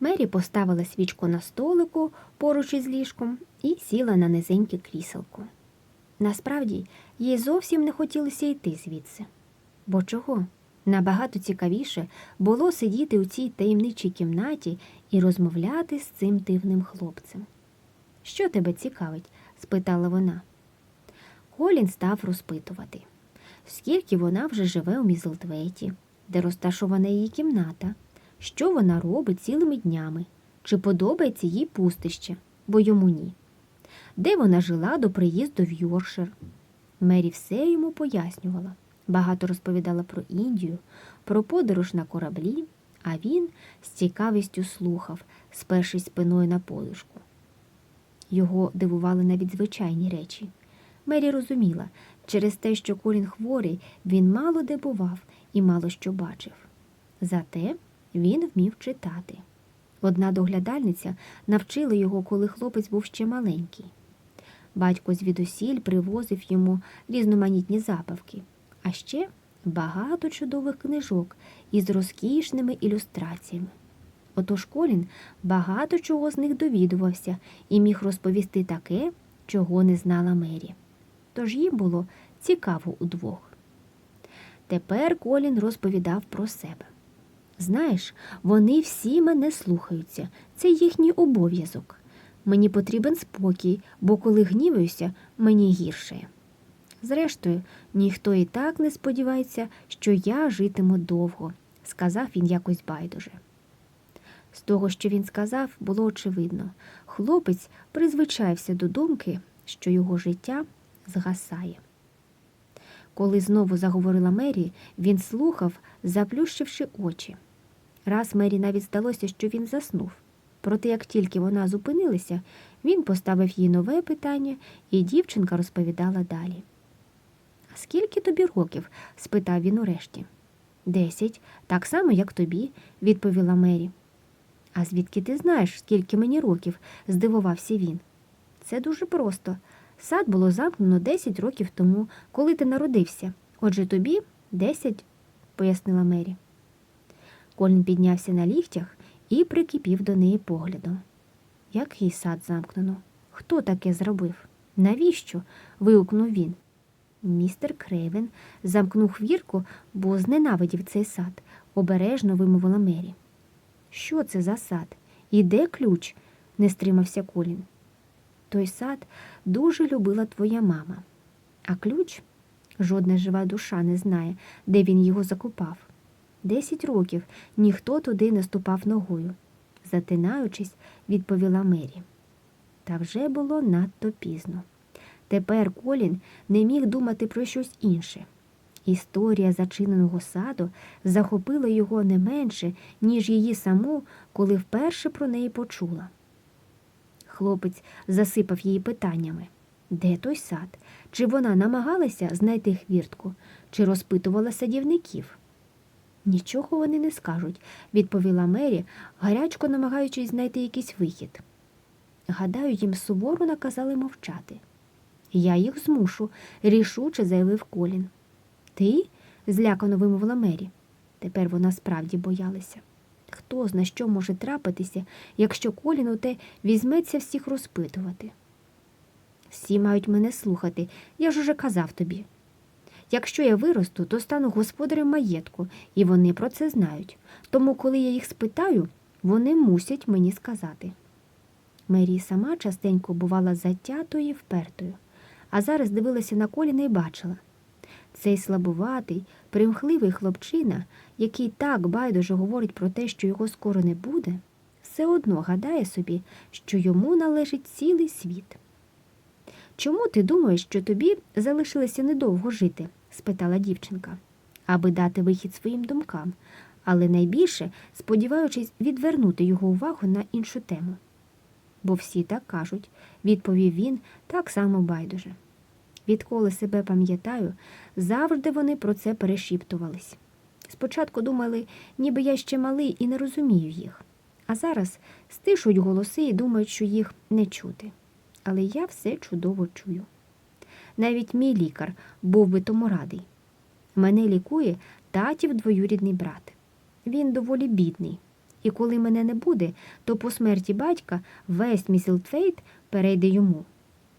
Мері поставила свічку на столику поруч із ліжком і сіла на низеньке кріселко. Насправді, їй зовсім не хотілося йти звідси. Бо чого? Набагато цікавіше було сидіти у цій таємничій кімнаті і розмовляти з цим дивним хлопцем. Що тебе цікавить? спитала вона. Колін став розпитувати, скільки вона вже живе у Мізлтветі, де розташована її кімната, що вона робить цілими днями, чи подобається їй пустище, бо йому ні. Де вона жила до приїзду в Йоршир. Мері все йому пояснювала. Багато розповідала про Індію, про подорож на кораблі, а він з цікавістю слухав, спершись спиною на подушку. Його дивували навіть звичайні речі. Мері розуміла, через те, що Колін хворий, він мало де бував і мало що бачив. Зате він вмів читати. Одна доглядальниця навчила його, коли хлопець був ще маленький. Батько звідусіль привозив йому різноманітні забавки, а ще багато чудових книжок із розкішними ілюстраціями. Отож Колін багато чого з них довідувався і міг розповісти таке, чого не знала Мері. Тож їм було цікаво удвох. Тепер Колін розповідав про себе. Знаєш, вони всі мене слухаються, це їхній обов'язок. Мені потрібен спокій, бо коли гніваюся, мені гірше. Зрештою, ніхто і так не сподівається, що я житиму довго, сказав він якось байдуже. З того, що він сказав, було очевидно. Хлопець призвичаєвся до думки, що його життя згасає. Коли знову заговорила Мері, він слухав, заплющивши очі. Раз Мері навіть здалося, що він заснув. Проте, як тільки вона зупинилася, він поставив їй нове питання, і дівчинка розповідала далі. Скільки тобі років? спитав він урешті. Десять, так само, як тобі, відповіла Мері. А звідки ти знаєш, скільки мені років? здивувався він. Це дуже просто. Сад було замкнено 10 років тому, коли ти народився. Отже, тобі 10, пояснила Мері. Колін піднявся на ліфтях і прикипів до неї поглядом. Який сад замкнено? Хто таке зробив? Навіщо? вигукнув він. Містер Крейвен замкнув хвірку, бо зненавидів цей сад, обережно вимовила Мері. Що це за сад? І де ключ? не стримався Колін. Той сад дуже любила твоя мама. А ключ жодна жива душа не знає, де він його закопав. Десять років ніхто туди не ступав ногою, затинаючись, відповіла Мері. Та вже було надто пізно. Тепер Колін не міг думати про щось інше. Історія зачиненого саду захопила його не менше, ніж її саму, коли вперше про неї почула. Хлопець засипав її питаннями де той сад? Чи вона намагалася знайти хвіртку, чи розпитувала садівників? Нічого вони не скажуть, відповіла Мері, гарячко намагаючись знайти якийсь вихід. Гадаю, їм суворо наказали мовчати. Я їх змушу, рішуче заявив Колін. Ти? злякано вимовила Мері. Тепер вона справді боялася. Хто зна що може трапитися, якщо Колін у те візьметься всіх розпитувати? Всі мають мене слухати, я ж уже казав тобі. Якщо я виросту, то стану господарем маєтку, і вони про це знають. Тому, коли я їх спитаю, вони мусять мені сказати. Мері сама частенько бувала затятою і впертою, а зараз дивилася на коліна і бачила. Цей слабуватий, примхливий хлопчина, який так байдуже говорить про те, що його скоро не буде, все одно гадає собі, що йому належить цілий світ. Чому ти думаєш, що тобі залишилося недовго жити? Спитала дівчинка, аби дати вихід своїм думкам, але найбільше сподіваючись відвернути його увагу на іншу тему. Бо всі так кажуть, відповів він так само байдуже. Відколи себе пам'ятаю, завжди вони про це перешіптувались. Спочатку думали, ніби я ще малий і не розумію їх, а зараз стишують голоси і думають, що їх не чути. Але я все чудово чую. Навіть мій лікар був би тому радий. Мене лікує татів двоюрідний брат. Він доволі бідний, І коли мене не буде, то по смерті батька весь Міселтфейт перейде йому.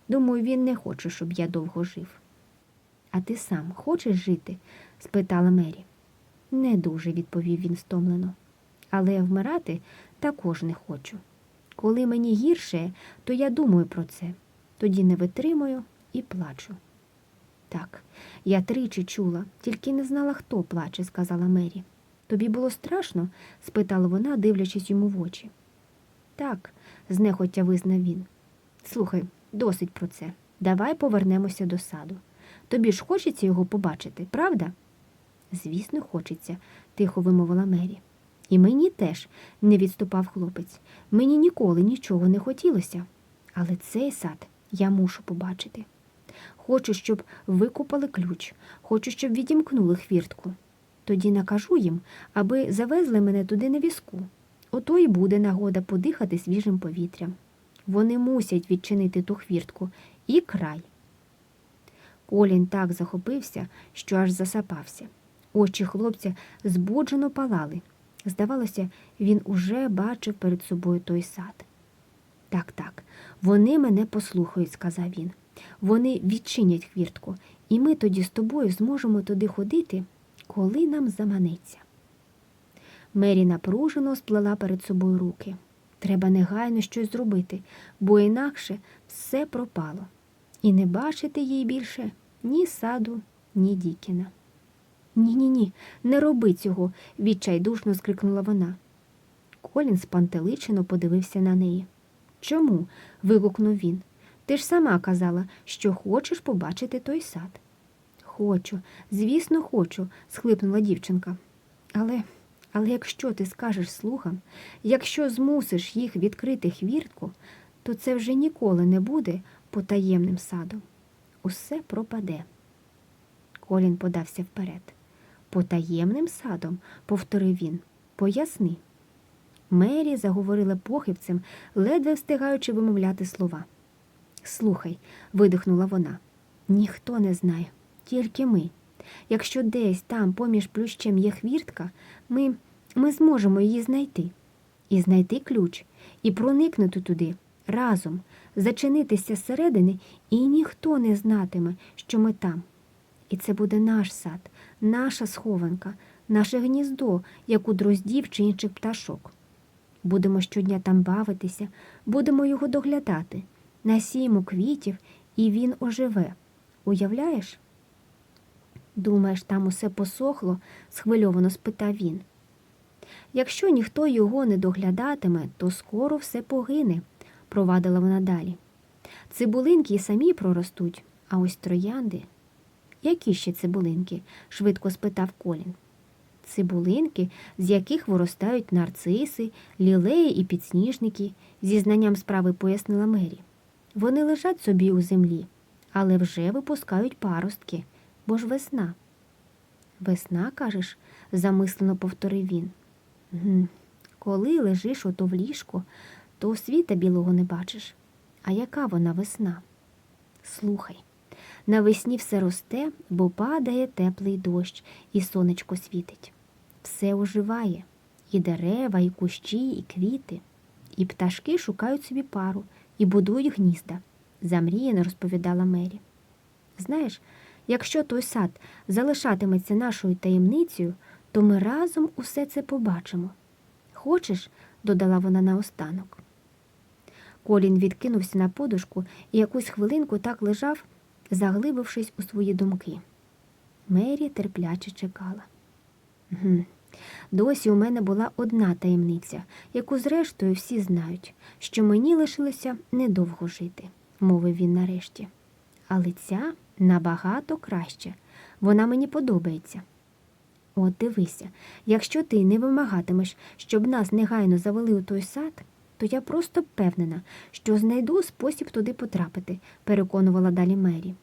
Думаю, він не хоче, щоб я довго жив. А ти сам хочеш жити? спитала Мері. Не дуже, відповів він стомлено. Але вмирати також не хочу. Коли мені гірше, то я думаю про це. Тоді не витримую і плачу. Так, я тричі чула, тільки не знала, хто плаче, сказала Мері. Тобі було страшно? спитала вона, дивлячись йому в очі. Так, знехотя визнав він. Слухай, досить про це. Давай повернемося до саду. Тобі ж хочеться його побачити, правда? Звісно, хочеться, тихо вимовила Мері. І мені теж, не відступав хлопець. Мені ніколи нічого не хотілося. Але цей сад я мушу побачити. Хочу, щоб викопали ключ, хочу, щоб відімкнули хвіртку. Тоді накажу їм, аби завезли мене туди на візку. Ото й буде нагода подихати свіжим повітрям. Вони мусять відчинити ту хвіртку і край. Колін так захопився, що аж засапався. Очі хлопця збуджено палали. Здавалося, він уже бачив перед собою той сад. Так, так, вони мене послухають, сказав він. Вони відчинять хвіртку, і ми тоді з тобою зможемо туди ходити, коли нам заманеться. Мері напружено сплела перед собою руки. Треба негайно щось зробити, бо інакше все пропало. І не бачити їй більше ні саду, ні Дікіна. Ні, ні, ні, не роби цього, відчайдушно скрикнула вона. Колін спантеличено подивився на неї. Чому? вигукнув він. Ти ж сама казала, що хочеш побачити той сад. Хочу, звісно, хочу, схлипнула дівчинка. Але, але якщо ти скажеш слугам, якщо змусиш їх відкрити хвіртку, то це вже ніколи не буде потаємним садом. Усе пропаде. Колін подався вперед. Потаємним садом, повторив він, поясни. Мері заговорила похибцем, ледве встигаючи вимовляти слова. Слухай, видихнула вона. Ніхто не знає, тільки ми. Якщо десь там поміж плющем є хвіртка, ми, ми зможемо її знайти. І знайти ключ, і проникнути туди разом, зачинитися зсередини, і ніхто не знатиме, що ми там. І це буде наш сад, наша схованка, наше гніздо, як у дроздів чи інших пташок. Будемо щодня там бавитися, будемо його доглядати, насіємо квітів, і він оживе. Уявляєш? Думаєш, там усе посохло? схвильовано спитав він. Якщо ніхто його не доглядатиме, то скоро все погине, провадила вона далі. Цибулинки й самі проростуть, а ось троянди. Які ще цибулинки? швидко спитав Колін. Цибулинки, з яких виростають нарциси, лілеї і підсніжники, зі знанням справи пояснила Мері. Вони лежать собі у землі, але вже випускають паростки, бо ж весна. Весна, кажеш, замислено повторив він. «Гм, Коли лежиш ото в ліжку, то світа білого не бачиш. А яка вона весна? Слухай. Навесні все росте, бо падає теплий дощ, і сонечко світить. Все оживає і дерева, і кущі, і квіти, і пташки шукають собі пару і будують гнізда, замріяно розповідала Мері. Знаєш, якщо той сад залишатиметься нашою таємницею, то ми разом усе це побачимо. Хочеш? додала вона наостанок. Колін відкинувся на подушку і якусь хвилинку так лежав, заглибившись у свої думки. Мері терпляче чекала. «Гм, Досі у мене була одна таємниця, яку, зрештою, всі знають, що мені лишилося недовго жити, мовив він нарешті. Але ця набагато краще. Вона мені подобається. От дивися, якщо ти не вимагатимеш, щоб нас негайно завели у той сад, то я просто впевнена, що знайду спосіб туди потрапити, переконувала далі Мері.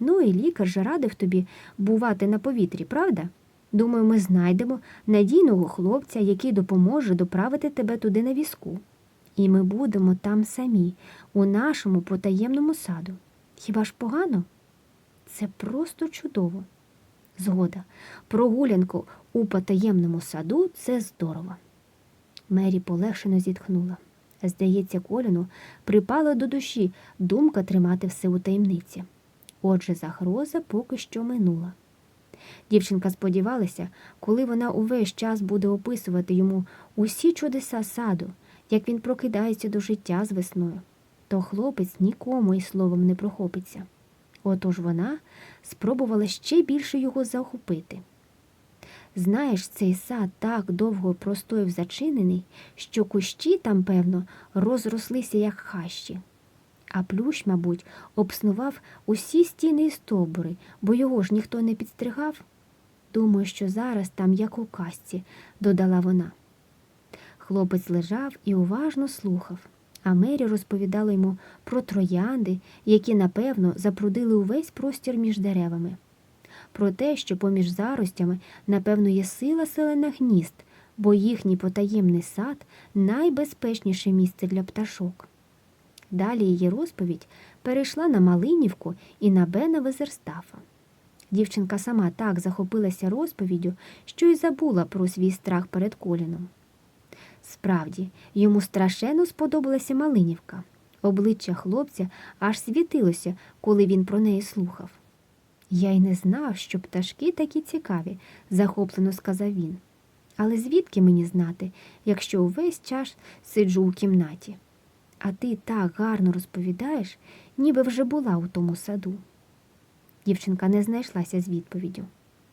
Ну і лікар же радив тобі бувати на повітрі, правда? Думаю, ми знайдемо надійного хлопця, який допоможе доправити тебе туди на візку. І ми будемо там самі, у нашому потаємному саду. Хіба ж погано? Це просто чудово. Згода, прогулянку у потаємному саду це здорово. Мері полегшено зітхнула. Здається, Коліну припала до душі думка тримати все у таємниці. Отже, загроза поки що минула. Дівчинка сподівалася, коли вона увесь час буде описувати йому усі чудеса саду, як він прокидається до життя з весною, то хлопець нікому і словом не прохопиться. Отож вона спробувала ще більше його захопити. Знаєш, цей сад так довго простояв зачинений, що кущі там, певно, розрослися, як хащі. А плющ, мабуть, обснував усі стіни і стовбури, бо його ж ніхто не підстригав. Думаю, що зараз там, як у казці, додала вона. Хлопець лежав і уважно слухав, а Мері розповідала йому про троянди, які, напевно, запрудили увесь простір між деревами, про те, що поміж заростями, напевно, є сила селених гнізд, бо їхній потаємний сад найбезпечніше місце для пташок. Далі її розповідь перейшла на Малинівку і на Бена Везерстафа. Дівчинка сама так захопилася розповіддю, що й забула про свій страх перед коліном. Справді, йому страшенно сподобалася Малинівка. Обличчя хлопця аж світилося, коли він про неї слухав. Я й не знав, що пташки такі цікаві, захоплено сказав він. Але звідки мені знати, якщо увесь час сиджу у кімнаті? А ти так гарно розповідаєш, ніби вже була у тому саду. Дівчинка не знайшлася з відповіддю.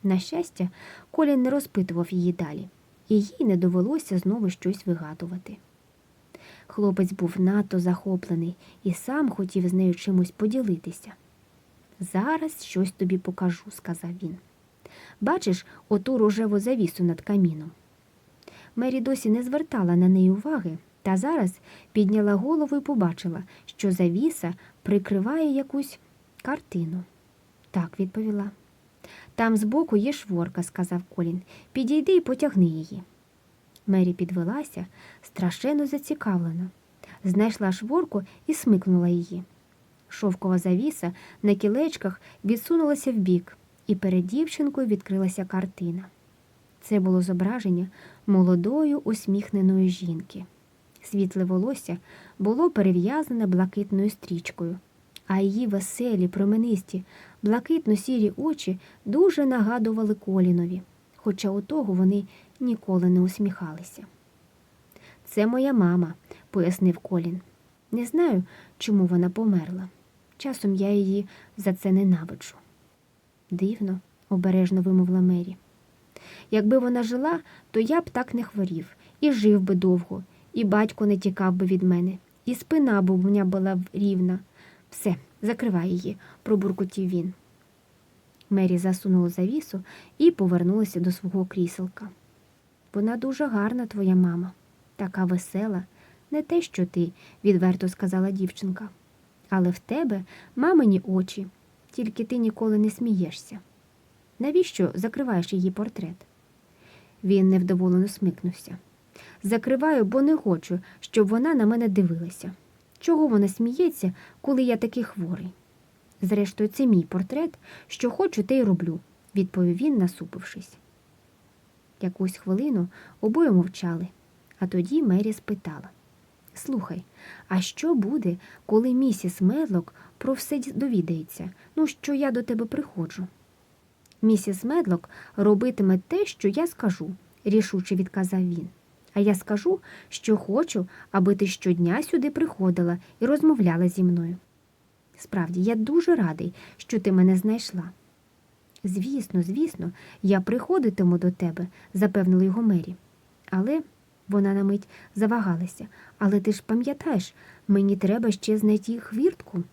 На щастя, Колін не розпитував її далі, і їй не довелося знову щось вигадувати. Хлопець був надто захоплений і сам хотів з нею чимось поділитися. Зараз щось тобі покажу, сказав він. Бачиш оту рожеву завісу над каміном. Мері досі не звертала на неї уваги, та зараз підняла голову і побачила, що завіса прикриває якусь картину. Так, відповіла. Там збоку є шворка, сказав Колін. Підійди і потягни її. Мері підвелася, страшенно зацікавлена. Знайшла шворку і смикнула її. Шовкова завіса на кілечках відсунулася вбік, і перед дівчинкою відкрилася картина. Це було зображення молодої усміхненої жінки. Світле волосся було перев'язане блакитною стрічкою, а її веселі, променисті, блакитно-сірі очі дуже нагадували колінові, хоча у того вони ніколи не усміхалися. Це моя мама, пояснив Колін. Не знаю, чому вона померла. Часом я її за це ненавиджу. Дивно, обережно вимовила Мері. Якби вона жила, то я б так не хворів і жив би довго, і батько не тікав би від мене, і спина б у мене була рівна. Все, закривай її, пробуркотів він. Мері засунула завісу і повернулася до свого кріселка. Вона дуже гарна, твоя мама, така весела, не те, що ти, відверто сказала дівчинка. Але в тебе мамині очі, тільки ти ніколи не смієшся. Навіщо закриваєш її портрет? Він невдоволено смикнувся. Закриваю, бо не хочу, щоб вона на мене дивилася. Чого вона сміється, коли я такий хворий? Зрештою, це мій портрет, що хочу, те й роблю, відповів він, насупившись. Якусь хвилину обоє мовчали, а тоді Мері спитала Слухай, а що буде, коли місіс Медлок про все довідається, ну, що я до тебе приходжу? Місіс Медлок робитиме те, що я скажу, рішуче відказав він. А я скажу, що хочу, аби ти щодня сюди приходила і розмовляла зі мною. Справді, я дуже радий, що ти мене знайшла. Звісно, звісно, я приходитиму до тебе, запевнила його Мері. Але вона на мить завагалася. Але ти ж пам'ятаєш, мені треба ще знайти хвіртку.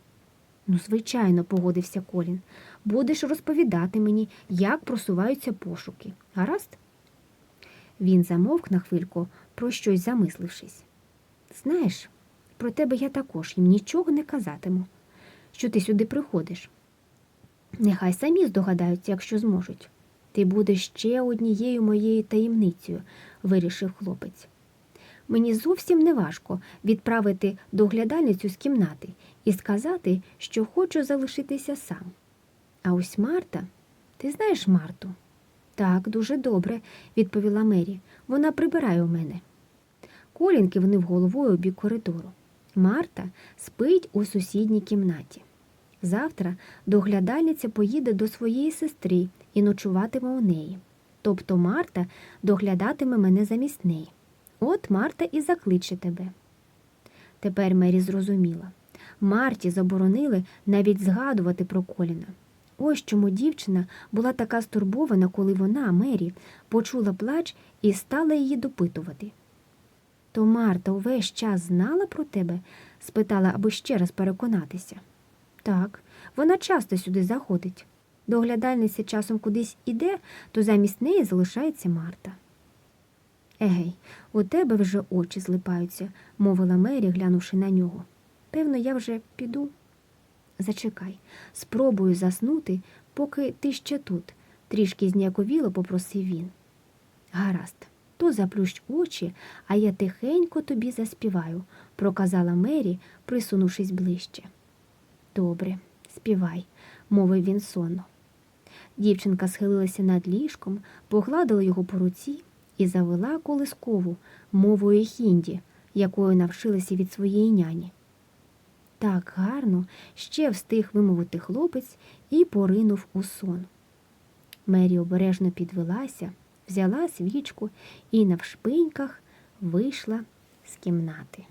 Ну, звичайно, погодився Колін. Будеш розповідати мені, як просуваються пошуки. Гаразд? Він замовк на хвильку, про щось замислившись. Знаєш, про тебе я також їм нічого не казатиму, що ти сюди приходиш. Нехай самі здогадаються, якщо зможуть. Ти будеш ще однією моєю таємницею, вирішив хлопець. Мені зовсім не важко відправити доглядальницю з кімнати і сказати, що хочу залишитися сам. А ось Марта, ти знаєш Марту? Так, дуже добре, відповіла Мері. Вона прибирає у мене. Колін кивнув головою у бік коридору. Марта спить у сусідній кімнаті. Завтра доглядальниця поїде до своєї сестри і ночуватиме у неї. Тобто Марта доглядатиме мене замість неї. От Марта і закличе тебе. Тепер Мері зрозуміла. Марті заборонили навіть згадувати про Коліна. Ось чому дівчина була така стурбована, коли вона, Мері, почула плач і стала її допитувати. То Марта увесь час знала про тебе? спитала, аби ще раз переконатися. Так, вона часто сюди заходить. Доглядальниця часом кудись іде, то замість неї залишається Марта. Егей, у тебе вже очі злипаються, мовила Мері, глянувши на нього. Певно, я вже піду. Зачекай, спробую заснути, поки ти ще тут, трішки зніяковіло попросив він. Гаразд, то заплющ очі, а я тихенько тобі заспіваю, проказала Мері, присунувшись ближче. Добре, співай, мовив він сонно. Дівчинка схилилася над ліжком, погладила його по руці і завела колискову мовою хінді, якою навчилася від своєї няні. Так гарно ще встиг вимовити хлопець і поринув у сон. Мері обережно підвелася, взяла свічку і навшпиньках вийшла з кімнати.